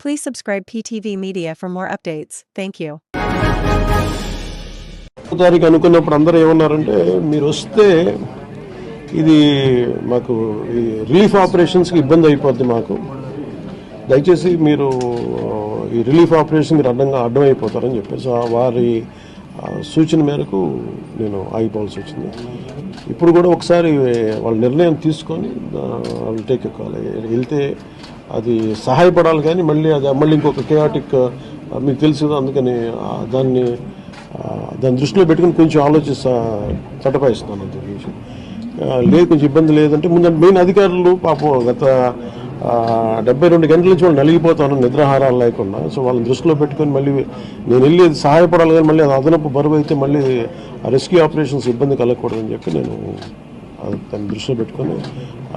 Please subscribe PTV Media for more updates. Thank you. తారీఖు అనుకున్నప్పుడు అందరూ ఏమన్నారంటే మీరు వస్తే ఇది మాకు ఈ రిలీఫ్ ఆపరేషన్స్కి ఇబ్బంది అయిపోద్ది మాకు దయచేసి మీరు ఈ రిలీఫ్ ఆపరేషన్ మీరు అడ్డంగా అడ్డం అయిపోతారని చెప్పేసి ఆ వారి సూచన మేరకు నేను ఆగిపోవాల్సి వచ్చింది ఇప్పుడు కూడా ఒకసారి వాళ్ళ నిర్ణయం తీసుకొని వాళ్ళు టేక్ కాల్ వెళ్తే అది సహాయపడాలి కానీ మళ్ళీ అది మళ్ళీ ఇంకొక కేయాటిక్ మీకు తెలుసు కదా అందుకని దాన్ని దాని దృష్టిలో పెట్టుకుని కొంచెం ఆలోచిస్తా చట్టపాయిస్తున్నాను అంతే విషయం. లేదు కొంచెం ఇబ్బంది లేదంటే ముందు మెయిన్ అధికారులు పాపం గత డెబ్బై రెండు గంటల నుంచి వాళ్ళు నలిగిపోతాను నిద్రాహారాలు లేకుండా సో వాళ్ళని దృష్టిలో పెట్టుకొని మళ్ళీ నేను వెళ్ళి అది సహాయపడాలి కానీ మళ్ళీ అది అదనపు బరువు అయితే మళ్ళీ రెస్క్యూ ఆపరేషన్స్ ఇబ్బంది కలగకూడదని చెప్పి నేను దాన్ని దృష్టిలో పెట్టుకొని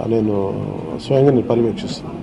నేను స్వయంగా నేను పర్యవేక్షిస్తున్నాను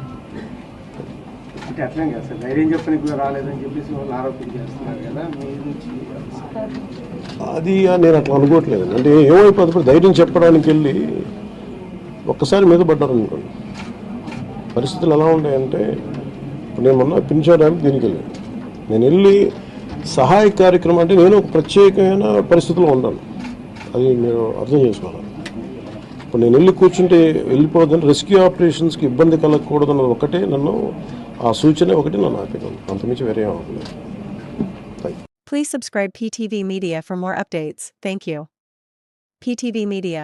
అంటే అట్లే కదా సార్. ధైర్యం చెప్పడానికి కూడా రాలేదని చెప్పేసి వాళ్ళు ఆరోపణ చేస్తున్నారు కదా. మీ అది నేను అట్లా అనుకోవట్లేదు. అంటే ఏమైపోతుంది? ఇప్పుడు ధైర్యం చెప్పడానికి వెళ్ళి ఒక్కసారి మీద పడ్డారు అనుకోండి. పరిస్థితులు ఎలా ఉంటాయంటే ఇప్పుడు నేను మొన్న పింఛా దీనికి వెళ్ళాను. నేను వెళ్ళి సహాయ కార్యక్రమం అంటే నేను ఒక ప్రత్యేకమైన పరిస్థితిలో ఉన్నాను. అది మీరు అర్థం చేసుకోవాలి. ఇప్పుడు నేను వెళ్ళి కూర్చుంటే వెళ్ళిపోదని రెస్క్యూ ఆపరేషన్స్కి ఇబ్బంది కలగకూడదన్న ఒకటే నన్ను ఆ సూచన ఒకటి నన్ను ఆపినాను అంతమించి వేరే ఏం అవ్వలేదు thank you Please subscribe PTV Media for more updates. Thank you. PTV Media.